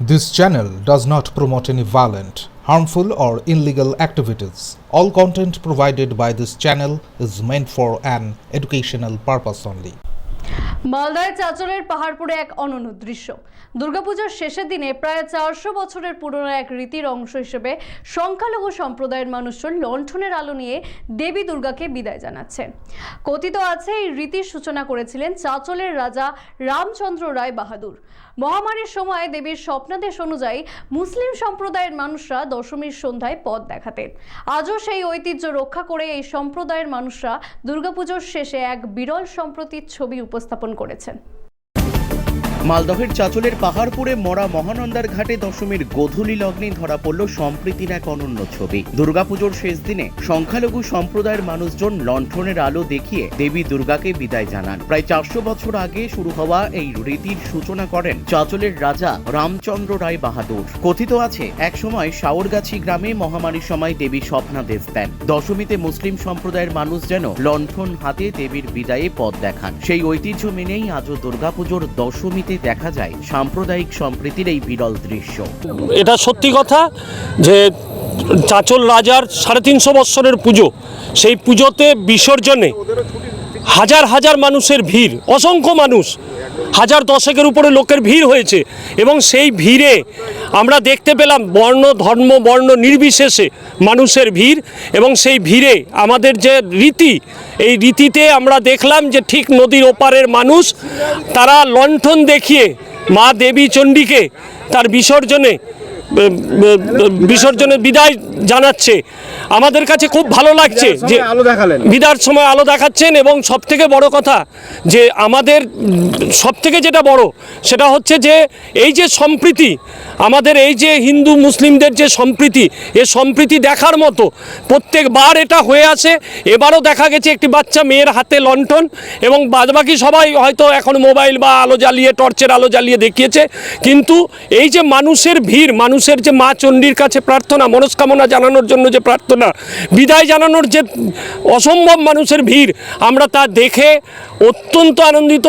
This channel does not promote any violent, harmful, or illegal activities. All content provided by this channel is meant for an educational purpose only. মালদায় চাঁচলের পাহাড়পুরে এক অনন্য দৃশ্য দুর্গাপূজার শেষের দিনে প্রায় চারশো বছরের পুরনো এক রীতির অংশ হিসেবে সংখ্যালঘু সম্প্রদায়ের মানুষজন লণ্ঠনের আলো নিয়ে দেবী দুর্গাকে বিদায় জানাচ্ছেন কথিত আছে এই রীতির সূচনা করেছিলেন চাঁচলের রাজা রামচন্দ্র রায় বাহাদুর মহামারীর সময় দেবীর স্বপ্নাদেশ অনুযায়ী মুসলিম সম্প্রদায়ের মানুষরা দশমীর সন্ধ্যায় পথ দেখাতেন আজও সেই ঐতিহ্য রক্ষা করে এই সম্প্রদায়ের মানুষরা দুর্গাপুজোর শেষে এক বিরল সম্প্রতির ছবি উপস্থাপন করেছেন। মালদহের চাচলের পাহাড়পুরে মরা মহানন্দার ঘাটে দশমীর গোধূলি লগ্নে ধরা পড়ল সম্প্রীতির এক অনন্য ছবি। দুর্গাপুজোর শেষ দিনে সংখ্যালঘু সম্প্রদায়ের মানুষজন লণ্ঠনের আলো দেখিয়ে দেবী দুর্গাকে বিদায় জানান। প্রায় চারশো বছর আগে শুরু হওয়া এই রীতির সূচনা করেন চাচলের রাজা রামচন্দ্র রায় বাহাদুর। কথিত আছে, একসময় শাওরগাছি গ্রামে মহামারীর সময় দেবী স্বপ্নাদেশ দেন। দশমীতে মুসলিম সম্প্রদায়ের মানুষ যেন লণ্ঠন হাতে দেবীর বিদায়ে পথ দেখান। সেই ঐতিহ্য মেনেই আজও দুর্গাপুজোর দশমীতে দেখা যায় সাম্প্রদায়িক সম্প্রীতির এই বিরল দৃশ্য। এটা সত্যি কথা যে চাচল রাজার সাড়ে তিনশো বৎসরের পুজো, সেই পুজোতে বিসর্জনে হাজার হাজার মানুষের ভিড়, অসংখ্য মানুষ হাজার দশকের উপরে লোকের ভিড় হয়েছে এবং সেই ভিড়ে আমরা দেখতে পেলাম বর্ণ, ধর্ম, বর্ণ নির্বিশেষে মানুষের ভিড় এবং সেই ভিড়ে আমাদের যে রীতি, এই রীতিতে আমরা দেখলাম যে ঠিক নদীর ওপারের মানুষ, তারা লণ্ঠন দেখিয়ে মা দেবী চণ্ডীকে তার বিসর্জনে বিসর্জনে বিদায় জানাচ্ছে। আমাদের কাছে খুব ভালো লাগছে যে আলো দেখালেন। বিদার সময় আলো দেখাচ্ছেন এবং সব থেকে বড় কথা যে আমাদের সব থেকে যেটা বড় সেটা হচ্ছে যে এই যে সম্প্রীতি আমাদের এই যে হিন্দু মুসলিমদের যে সম্প্রীতি এ সম্প্রীতি দেখার মতো প্রত্যেকবার এটা হয়ে আসে। এবারও দেখা গেছে একটি বাচ্চা মেয়ের হাতে লণ্ঠন এবং বাদবাকি সবাই হয়তো এখন মোবাইল বা আলো জ্বালিয়ে টর্চের আলো জ্বালিয়ে দেখিয়েছে। কিন্তু এই যে মানুষের ভিড় মানুষের যে মা চণ্ডীর কাছে প্রার্থনা, মনস্কামনা জানানোর জন্য যে প্রার্থনা, বিদায় জানানোর যে অসম্ভব মানুষের ভিড়, আমরা তা দেখে অত্যন্ত আনন্দিত।